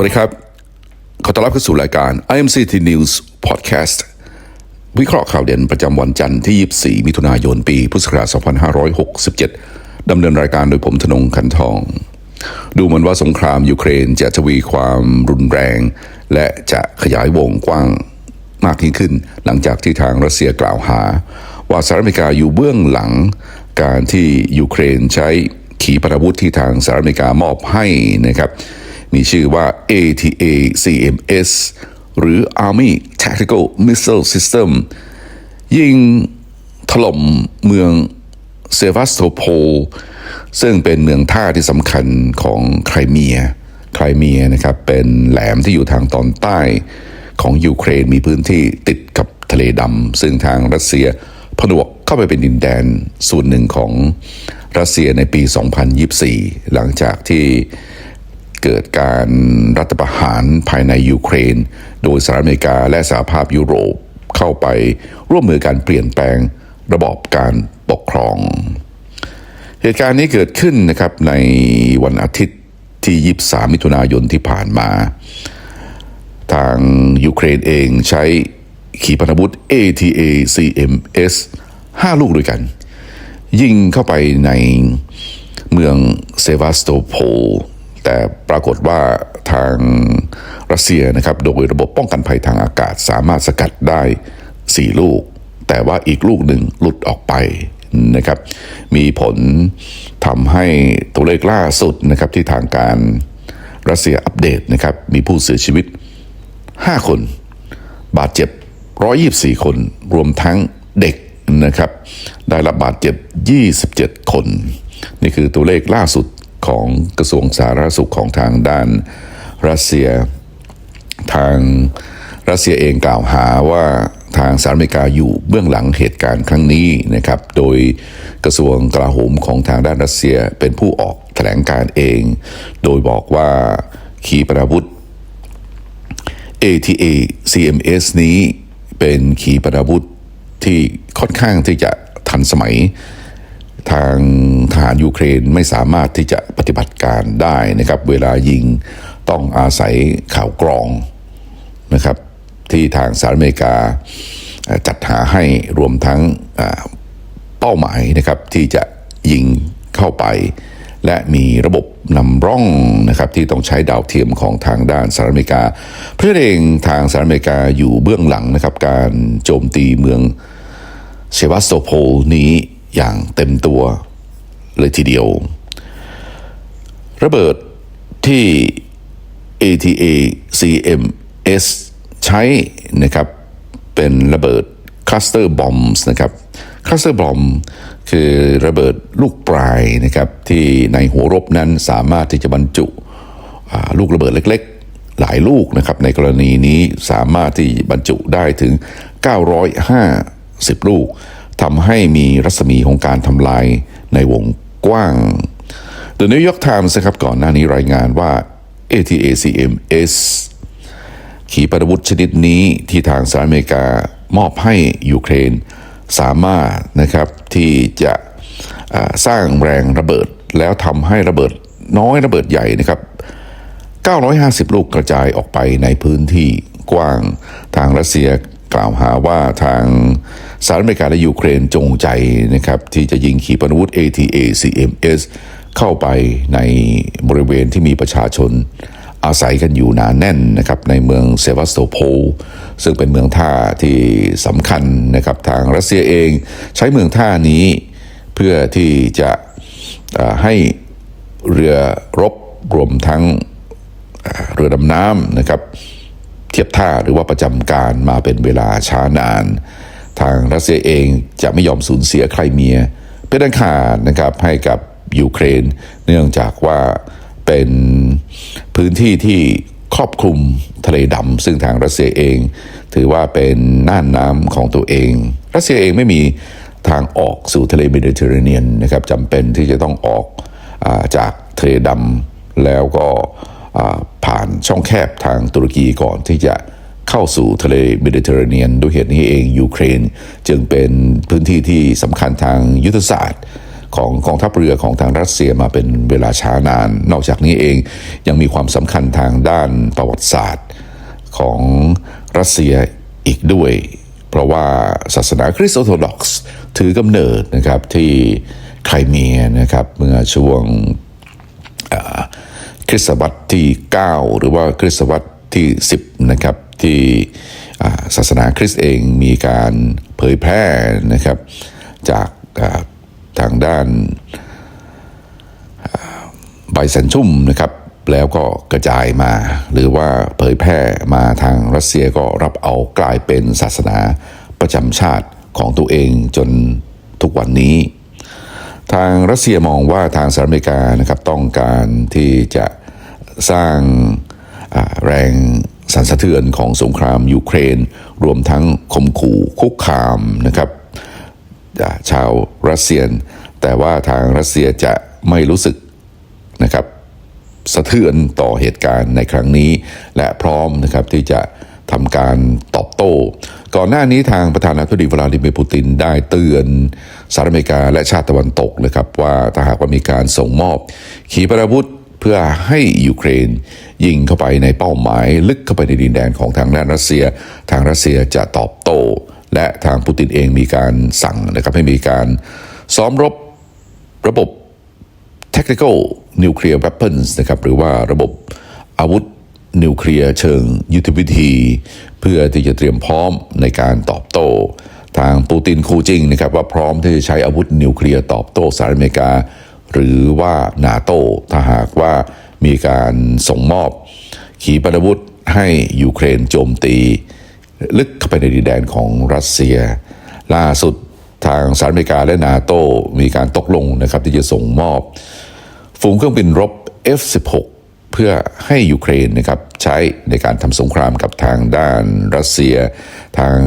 วัสดีครับ ขอต้อนรับเข้าสู่รายการ IMCT News Podcast วิเคราะห์ข่าวเด่นประจำวันจันทร์ที่ 24 มิถุนายน ปี พุทธศักราช 2567 ดำเนินรายการโดยผมธนงคันทอง ดูเหมือนว่าสงครามยูเครนจะทวีความรุนแรง และจะขยายวงกว้างมากยิ่งขึ้น หลังจากที่ทางรัสเซียกล่าวหา ว่าสหรัฐอเมริกาอยู่เบื้องหลังการที่ยูเครนใช้ขีปนาวุธที่ทางสหรัฐอเมริกามอบให้นะครับ มีชื่อว่า ATA CMS หรือ Army Tactical Missile System ยิงถล่มเมืองเซวาสโตโพลซึ่งเป็นเมืองท่าที่สำคัญของไครเมีย ไครเมียนะครับเป็นแหลมที่อยู่ทางตอนใต้ของยูเครนมีพื้นที่ติดกับทะเลดำซึ่งทางรัสเซียผนวกเข้าไปเป็นดินแดนส่วนหนึ่งของรัสเซียในปี 2024 หลังจากที่ เกิดการรัฐประหารภายในยูเครน โดยสหรัฐอเมริกาและสหภาพยุโรปเข้าไปร่วมมือการเปลี่ยนแปลงระบอบการปกครอง เหตุการณ์นี้เกิดขึ้นนะครับในวันอาทิตย์ที่ 23 มิถุนายนที่ผ่านมา ทางยูเครนเองใช้ขีปนาวุธ ATA CMS 5 ลูกด้วยกัน ยิงเข้าไปในเมืองเซวาสโตโพล แต่ปรากฏว่าทางรัสเซียนะครับโดยระบบป้องกันภัยทางอากาศสามารถสกัดได้ 4 ลูก แต่ว่าอีกลูกหนึ่งหลุดออกไปนะครับมีผลทำให้ตัวเลขล่าสุดนะครับที่ทางการรัสเซียอัปเดตนะครับมีผู้เสียชีวิต 5 คน บาดเจ็บ 124 คน รวมทั้งเด็กนะครับได้รับบาดเจ็บ 27 คน นี่คือตัวเลขล่าสุด ของกระทรวงสาธารณสุขของทางด้านรัสเซียทางรัสเซียเองกล่าวหาว่าทางสหรัฐอเมริกาอยู่เบื้องหลังเหตุการณ์ครั้งนี้นะครับ โดยกระทรวงกลาโหมของทางด้านรัสเซียเป็นผู้ออกแถลงการเอง โดยบอกว่าขีปนาวุธ ATA CMS นี้เป็นขีปนาวุธที่ค่อนข้างที่จะทันสมัย ทางทหารยูเครนไม่สามารถที่จะปฏิบัติการได้นะครับ เวลายิงต้องอาศัยข่าวกรองนะครับ ที่ทางสหรัฐอเมริกาจัดหาให้รวมทั้งเป้าหมายนะครับที่จะยิงเข้าไป และมีระบบนำร่องนะครับที่ต้องใช้ดาวเทียมของทางด้านสหรัฐอเมริกา เพื่อเองทางสหรัฐอเมริกาอยู่เบื้องหลังนะครับการโจมตีเมืองเชวัสโตโพลนี้ อย่างเต็มตัวเลยทีเดียว ระเบิดที่ ATA CMS ใช้นะครับเป็นระเบิดคลัสเตอร์บอมส์นะครับคลัสเตอร์บอมคือระเบิดลูกปลายนะครับที่ในหัวรบนั้นสามารถที่จะบรรจุลูกระเบิดเล็กๆ หลายลูกนะครับในกรณีนี้สามารถที่บรรจุได้ถึง 950 ลูก ทำให้มีรัศมีของการทำลายในวงกว้าง The New York Times นะครับก่อนหน้านี้รายงานว่า ATACMS ขีปนาวุธชนิดนี้ที่ทางสหรัฐอเมริกามอบให้ยูเครนสามารถนะครับที่จะสร้างแรงระเบิดแล้วทำให้ระเบิดน้อยระเบิดใหญ่นะครับ 950 ลูกกระจายออกไปในพื้นที่กว้างทางรัสเซียกล่าวหาว่าทาง สหรัฐอเมริกาและยูเครนจงใจนะครับที่จะยิงขีปนาวุธ ATA CMS เข้าไปในบริเวณที่มีประชาชนอาศัยกันอยู่หนาแน่นนะครับในเมืองเซวาสโตโพลซึ่งเป็นเมืองท่าที่สำคัญนะครับทางรัสเซียเองใช้เมืองท่านี้เพื่อที่จะให้เรือรบรวมทั้งเรือดำน้ำนะครับเทียบท่าหรือว่าประจำการมาเป็นเวลาช้านาน ทางรัสเซียเองจะไม่ยอมสูญเสียใครเมีย เป็นอันขาดนะครับให้กับยูเครน เนื่องจากว่าเป็นพื้นที่ที่ครอบคลุมทะเลดำซึ่งทางรัสเซียเอง ถือว่าเป็นน่านน้ำของตัวเอง รัสเซียเองไม่มีทางออกสู่ทะเลเมดิเตอร์เรเนียนนะครับจำเป็นที่จะต้องออกอาจากทะเลดำแล้วก็ผ่านช่องแคบทางตุรกีก่อนที่จะ เข้าสู่ทะเลเมดิเตอร์เรเนียนด้วยเหตุนี้เองยูเครน จึงเป็นพื้นที่ที่สำคัญทางยุทธศาสตร์ของกองทัพเรือของทางรัสเซียมาเป็นเวลาช้านาน นอกจากนี้เองยังมีความสำคัญทางด้านประวัติศาสตร์ของรัสเซียอีกด้วย เพราะว่าศาสนาคริสต์ออร์โธดอกซ์ถือกำเนิดนะครับที่ไครเมียนะครับเมื่อช่วงคริสตศตวรรษที่ 9 หรือว่าคริสตศตวรรษที่ 10 นะครับ ที่ศาสนาคริสต์เองมีการเผยแพร่นะครับจากทางด้านไบแซนชุ่มนะครับแล้วก็กระจายมา หรือว่าเผยแพร่มาทางรัสเซียก็รับเอากลายเป็นศาสนาประจำชาติของตัวเองจนทุกวันนี้ ทางรัสเซียมองว่าทางสหรัฐอเมริกานะครับต้องการที่จะสร้างแรง สั่นสะเทือนของสงครามยูเครน รวมทั้งข่มขู่คุกคามนะครับชาวรัสเซียน แต่ว่าทางรัสเซียจะไม่รู้สึกนะครับสะเทือนต่อเหตุการณ์ในครั้งนี้ และพร้อมนะครับที่จะทำการตอบโต้ ก่อนหน้านี้ทางประธานาธิบดีวลาดิเมียร์ปูตินได้เตือนสหรัฐอเมริกาและชาติตะวันตกนะครับว่าถ้าหากว่ามีการส่งมอบขีปนาวุธเพื่อให้ยูเครน ยิงเข้าไปในเป้าหมาย ลึกเข้าไปในดินแดนของทางด้านรัสเซีย ทางรัสเซียจะตอบโต้ และทางปูตินเองมีการสั่งนะครับให้มีการซ้อมรบระบบ tactical nuclear weapons นะครับหรือว่าระบบอาวุธนิวเคลียร์เชิงยุทธวิธี เพื่อที่จะเตรียมพร้อมในการตอบโต้ ทางปูตินคูจริงนะครับว่าพร้อมที่จะใช้อาวุธนิวเคลียร์ตอบโต้สหรัฐอเมริกา หรือว่านาโต้ถ้าหากว่า มีการส่งมอบขีปนาวุธให้ยูเครนโจมตี ลึกเข้าไปในดินแดนของรัสเซีย ล่าสุดทางสหรัฐอเมริกาและนาโตมีการตกลงนะครับที่จะส่งมอบ ฝูงเครื่องบินรบ F-16 เพื่อให้ยูเครนนะครับใช้ในการทำสงครามกับทางด้านรัสเซีย ทาง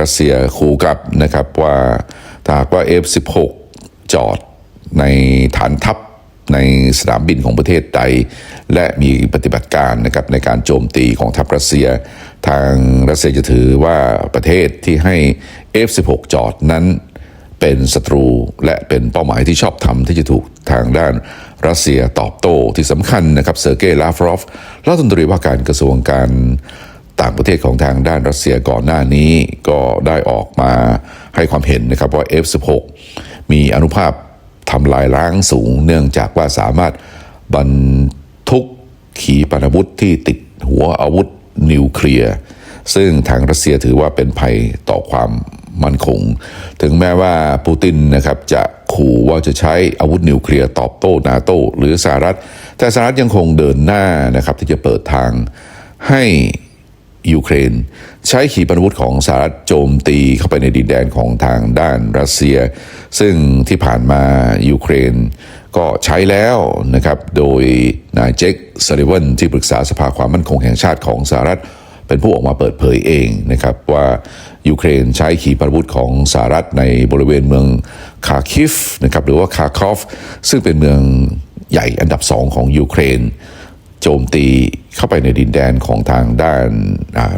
รัสเซียขู่กลับนะครับว่าถ้าหากว่า F-16 จอดในฐานทัพ ในสนามบินของประเทศใด และมีปฏิบัติการนะครับในการโจมตีของทัพรัสเซีย ทางรัสเซียจะถือว่าประเทศที่ให้ F16 จอดนั้นเป็นศัตรูและเป็นเป้าหมายที่ชอบทำที่จะถูกทางด้านรัสเซียตอบโต้ที่สำคัญนะครับเซอร์เกย์ลาฟรอฟรัฐมนตรีว่าการกระทรวงการต่างประเทศของทางด้านรัสเซียก่อนหน้านี้ก็ได้ออกมาให้ความเห็นนะครับว่า F16 มีอนุภาพ ทำลายล้างสูง เนื่องจากว่าสามารถบรรทุกขีปนาวุธที่ติดหัวอาวุธนิวเคลียร์ซึ่งทางรัสเซียถือว่าเป็นภัยต่อความมั่นคง ถึงแม้ว่าปูตินนะครับจะขู่ว่าจะใช้อาวุธนิวเคลียร์ตอบโต้นาโต้หรือสหรัฐ แต่สหรัฐยังคงเดินหน้านะครับที่จะเปิดทางให้ ยูเครน ใช้ขีปนาวุธของสหรัฐโจมตีเข้าไปในดินแดนของทางด้านรัสเซีย ซึ่งที่ผ่านมายูเครนก็ใช้แล้วนะครับ โดยนายเจคซัลลิวันที่ปรึกษาสภาความมั่นคงแห่งชาติของสหรัฐ เป็นผู้ออกมาเปิดเผยเองนะครับ ว่ายูเครนใช้ขีปนาวุธของสหรัฐในบริเวณเมืองคาคิฟนะครับหรือว่าคาคอฟ ซึ่งเป็นเมืองใหญ่อันดับสองของยูเครน โจมตีเข้าไปในดินแดนของทางด้าน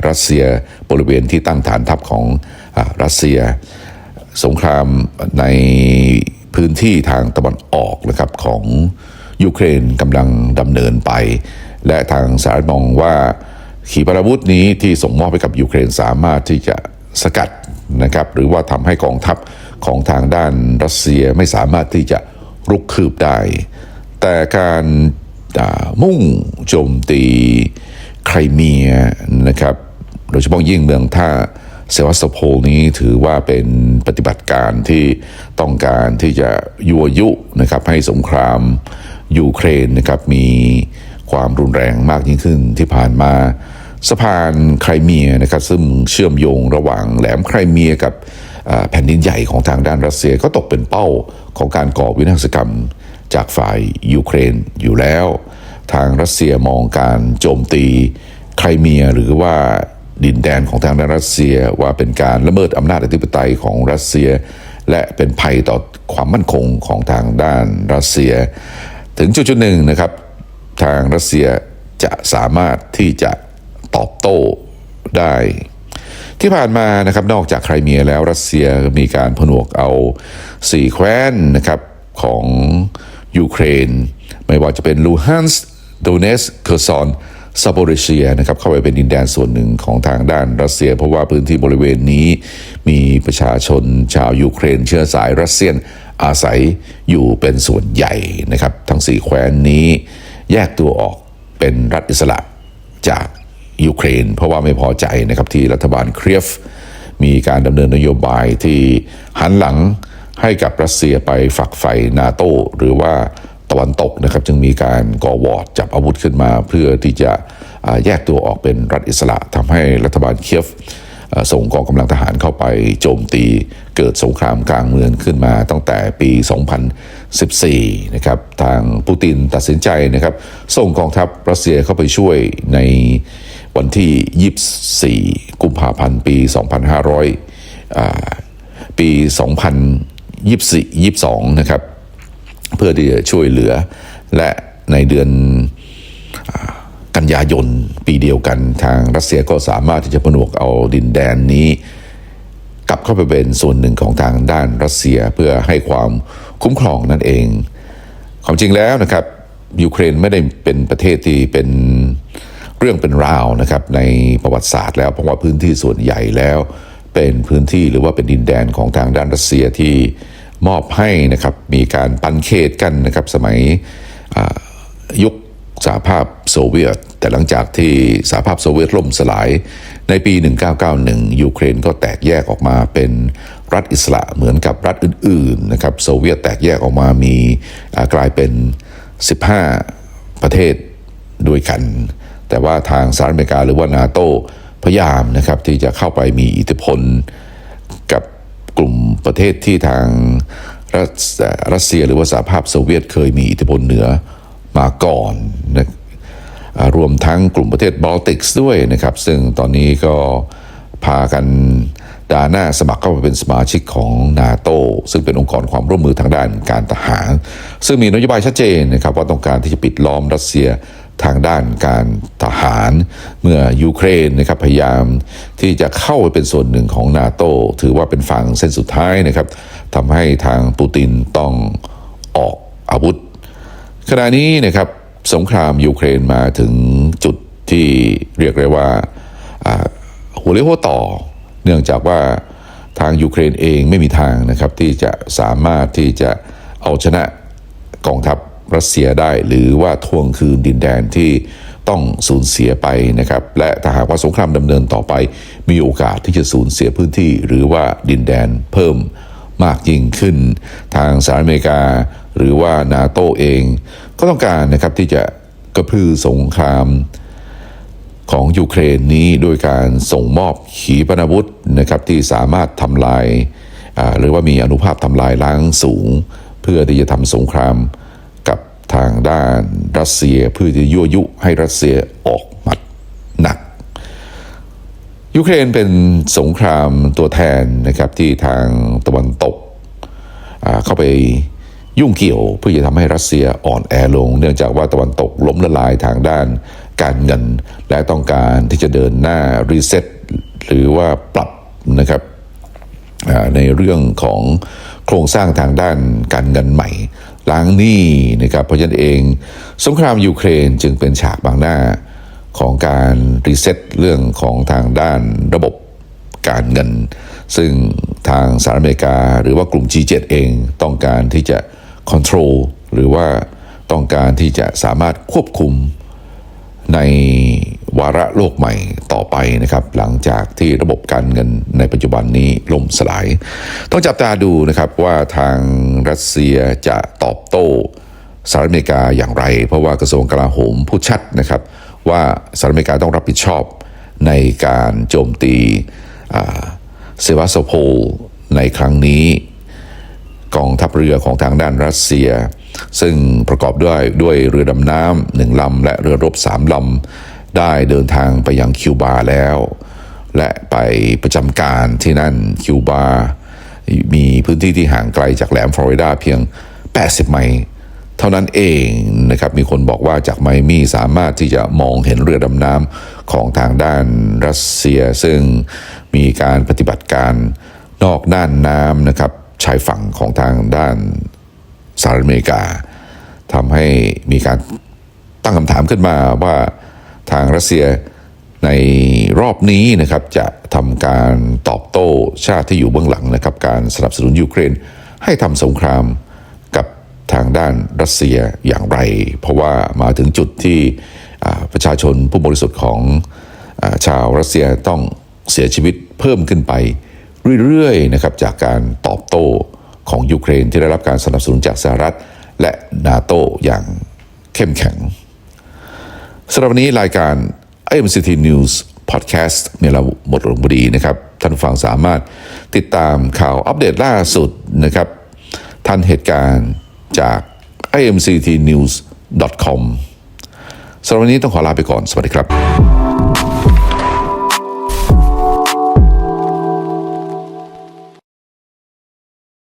รัสเซียบริเวณที่ตั้งฐานทัพของอรัสเซีย สงครามในพื้นที่ทางตะวันออกนะครับของยูเครนกำลังดำเนินไป และทางสหรัฐมองว่าขีปนาวุธนี้ที่ส่งมอบไปกับยูเครนสามารถที่จะสกัดนะครับหรือว่าทำให้กองทัพของทางด้านรัสเซียไม่สามารถที่จะรุกคืบได้ แต่การมุ่ง โจมตีไครเมียนะครับ โดยเฉพาะยิ่งเมืองท่าเซวัสโพลนี้ถือว่าเป็นปฏิบัติการที่ต้องการที่จะยั่วยุนะครับให้สงครามยูเครนนะครับมีความรุนแรงมากยิ่งขึ้นที่ผ่านมาสะพานไครเมียนะครับซึ่งเชื่อมโยงระหว่างแหลมไครเมียกับแผ่นดินใหญ่ของทางด้านรัสเซียก็ตกเป็นเป้าของการก่อวินาศกรรมจากฝ่ายยูเครนอยู่แล้ว ทางรัสเซียมองการโจมตีไครเมียหรือว่าดินแดนของทางด้านรัสเซียว่าเป็นการละเมิดอำนาจอธิปไตยของรัสเซีย และเป็นภัยต่อความมั่นคงของทางด้านรัสเซีย ถึงจุดจุดหนึ่งนะครับ ทางรัสเซียจะสามารถที่จะตอบโต้ได้ ที่ผ่านมานะครับนอกจากไครเมียแล้วรัสเซียมีการผนวกเอาสี่แคว้นนะครับของยูเครน ไม่ว่าจะเป็นลูฮันส์ โดเนสเคอร์ซอนซาโปริเชียนะครับเข้าไปเป็นดินแดนส่วนหนึ่งของทางด้านรัสเซีย เพราะว่าพื้นที่บริเวณนี้มีประชาชนชาวยูเครน เชื้อสายรัสเซียนอาศัยอยู่เป็นส่วนใหญ่นะครับ ทั้งสี่แคว้นนี้แยกตัวออกเป็นรัฐอิสระจากยูเครน เพราะว่าไม่พอใจนะครับที่รัฐบาลเครียฟมีการดำเนินนโยบายที่หันหลังให้กับรัสเซียไปฝักใฝ่นาโตหรือว่าะวันตกนะครับ จึงมีการก่อวอร์ดจับอาวุธขึ้นมา เพื่อที่จะแยกตัวออกเป็นรัฐอิสระทำให้รัฐบาลเคียฟส่งกองกำลังทหารเข้าไปโจมตีเกิดสงครามกลางเมืองขึ้นมาตั้งแต่ปี 2014 นะครับ ทางปูตินตัดสินใจนะครับ ส่งกองทัพรัสเซียเข้าไปช่วยในวันที่ 24 กุมภาพันธ์ ปี 2500 ปี 2024 22 นะครับ เพื่อที่จะช่วยเหลือ และในเดือนกันยายนปีเดียวกันทางรัสเซียก็สามารถที่จะผนวกเอาดินแดนนี้ กลับเข้าไปเป็นส่วนหนึ่งของทางด้านรัสเซียเพื่อให้ความคุ้มครองนั่นเอง ความจริงแล้วนะครับยูเครนไม่ได้เป็นประเทศที่เป็นเรื่องเป็นราวนะครับในประวัติศาสตร์แล้วเพราะว่าพื้นที่ส่วนใหญ่แล้ว เป็นพื้นที่หรือว่าเป็นดินแดนของทางด้านรัสเซียที่ มอบให้นะครับมีการปันเขตกันนะครับสมัยยุคสหภาพโซเวียต แต่หลังจากที่สหภาพโซเวียตล่มสลาย ในปี 1991 ยูเครนก็แตกแยกออกมาเป็นรัฐอิสระเหมือนกับรัฐอื่นๆนะครับโซเวียตแตกแยกออกมามีกลายเป็น 15 ประเทศด้วยกัน แต่ว่าทางสหรัฐอเมริกาหรือว่านาโตพยายามนะครับที่จะเข้าไปมีอิทธิพล กลุ่มประเทศที่ทางรัสรัสเซียหรือว่าสหภาพโซเวียตเคยมีอิทธิพลเหนือมาก่อนนะรวมทั้งกลุ่มประเทศบอลติกส์ด้วยนะครับ ซึ่งตอนนี้ก็พากันดาหน้าสมัครเข้าไปเป็นสมาชิกของนาโตซึ่งเป็นองค์กรความร่วมมือทางด้านการทหาร ซึ่งมีนโยบายชัดเจนนะครับว่าต้องการที่จะปิดล้อมรัสเซีย ทางด้านการทหารเมื่อยูเครนนะครับพยายามที่จะเข้าไปเป็นส่วนหนึ่งของนาโตถือว่าเป็นฝั่งเส้นสุดท้ายนะครับทำให้ทางปูตินต้องออกอาวุธ ขณะนี้นะครับสงครามยูเครนมาถึงจุดที่เรียกได้ว่าหัวเรียวหัวต่อ เนื่องจากว่าทางยูเครนเองไม่มีทางนะครับที่จะสามารถที่จะเอาชนะกองทัพ รัสเซียได้ หรือว่าทวงคืนดินแดนที่ต้องสูญเสียไปนะครับ และถ้าหากว่าสงครามดำเนินต่อไป มีโอกาสที่จะสูญเสียพื้นที่ หรือว่าดินแดนเพิ่มมากยิ่งขึ้น ทางสหรัฐอเมริกา หรือว่านาโตเอง ก็ต้องการนะครับที่จะกระพือสงครามของยูเครนนี้โดยการส่งมอบขีปนาวุธนะครับที่สามารถทำลาย หรือว่ามีอนุภาพทำลายล้างสูง เพื่อที่จะทำสงคราม ทางด้านรัสเซียเพื่อจะยั่วยุให้รัสเซียออกหมัดหนัก ยูเครนเป็นสงครามตัวแทนนะครับที่ทางตะวันตกเข้าไปยุ่งเกี่ยวเพื่อจะทำให้รัสเซียอ่อนแอลง เนื่องจากว่าตะวันตกล้มละลายทางด้านการเงิน และต้องการที่จะเดินหน้ารีเซ็ตหรือว่าปรับนะครับในเรื่องของโครงสร้างทางด้านการเงินใหม่ ล้างหนี้นะครับเพราะฉะนั้นเองสงครามยูเครนจึงเป็นฉากบางหน้าของการรีเซ็ตเรื่องของทางด้านระบบการเงิน ซึ่งทางสหรัฐอเมริกาหรือว่ากลุ่ม G7 เองต้องการที่จะ control หรือว่าต้องการที่จะสามารถควบคุมใน วาระโลกใหม่ต่อไปนะครับ หลังจากที่ระบบการเงินในปัจจุบันนี้ล่มสลาย ต้องจับตาดูนะครับว่าทางรัสเซียจะตอบโต้สหรัฐอเมริกาอย่างไร เพราะว่ากระทรวงกลาโหมพูดชัดนะครับ ว่าสหรัฐอเมริกาต้องรับผิดชอบในการโจมตีเซวาสโพลในครั้งนี้กองทัพเรือของทางด้านรัสเซีย ซึ่งประกอบด้วยด้วยเรือดำน้ำหนึ่งลำและเรือรบสามลำ ได้เดินทางไปยังคิวบาแล้ว และไปประจำการที่นั่นคิวบา มีพื้นที่ที่ห่างไกลจากแหลมฟลอริดาเพียง 80 ไมล์เท่านั้นเองนะครับมีคนบอกว่าจากไมอามี่สามารถที่จะมองเห็นเรือดำน้ำของทางด้านรัสเซีย ซึ่งมีการปฏิบัติการนอกน่านน้ำนะครับชายฝั่งของทางด้านสหรัฐอเมริกาทำให้มีการตั้งคำถามขึ้นมาว่า ทางรัสเซียในรอบนี้นะครับจะทำการตอบโต้ชาติที่อยู่เบื้องหลังนะครับการสนับสนุนยูเครน ให้ทำสงครามกับทางด้านรัสเซียอย่างไร เพราะว่ามาถึงจุดที่ประชาชนผู้บริสุทธิ์ของอชาวรัสเซียต้องเสียชีวิตเพิ่มขึ้นไปเรื่อยๆนะครับจากการตอบโต้ของยูเครนที่ได้รับการสนับสนุนจากสหรัฐและนาโตอย่างเข้มแข็ง สำหรับวันนี้รายการ IMCT News Podcast เมลาหมดลงพอดีนะครับ ท่านฟังสามารถติดตามข่าวอัปเดตล่าสุดนะครับ ท่านเหตุการณ์จาก imctnews.com สำหรับวันนี้ต้องขอลาไปก่อน สวัสดีครับ